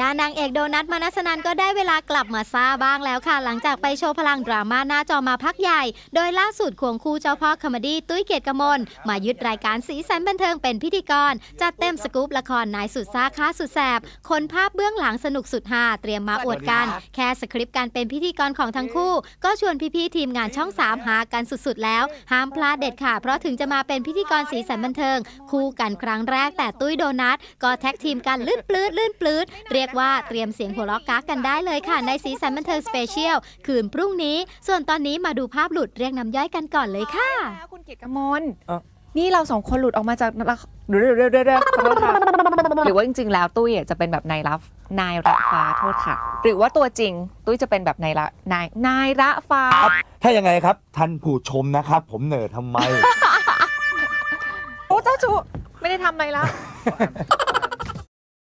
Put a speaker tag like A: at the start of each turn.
A: ด้านนางเอกโดนัทมานัสนันก็ได้เวลากลับมาซาบ้างแล้วค่ะ หลังจากไปโชว์พลังดราม่าหน้าจอมาพักใหญ่ โดยล่าสุดควงคู่เจ้าพ่อคอมดี้ตุ้ยเกียรติกมลมายึดรายการสีสันบันเทิงเป็นพิธีกร จัดเต็มสกู๊ปละครนายสุดซ่าค้าสุดแสบคนภาพเบื้องหลังสนุกสุดฮาเตรียมมาอวดกัน แค่สคริปต์การเป็นพิธีกรของทั้งคู่ ก็ชวนพี่ๆทีมงานช่อง3หากันสุดๆแล้วห้ามพลาดเด็ดขาดเพราะถึงจะมาเป็นพิธีกรสีสันบันเทิง คู่กันครั้งแรกแต่ตุ้ยโดนัทก็แท็กทีมกันลื่นปลื้ดลื่นปลื้ดเรียกว่าเตรียมเสียงหัวเราะกักกันได้เลยค่ะ ในสีสันบันเทิงสเปเชียลคืนพรุ่งนี้ ส่วนตอนนี้มาดูภาพหลุดเรียกน้ำย่อยกันก่อนเลยค่ะ
B: คุณเกียรติกมล
C: เอ้า
B: นี่เราสองคนหลุดออกมาจากละเรื่อยๆเรื่อยๆขอโทษค่ะหรือว่าจริง ๆ แล้วตุ้ยอะจะเป็นแบบนายรับนายระฟ้าโทษค่ะ หรือว่าตัวจริง ตุ้ยจะเป็นแบบนายละนายนายระฟ้า
C: ถ้ายังไงครับท่านผู้ชมนะครับ ผมเหน่อทำไม
B: โอ้เจ้าชูไม่ได้ทำอะไรละ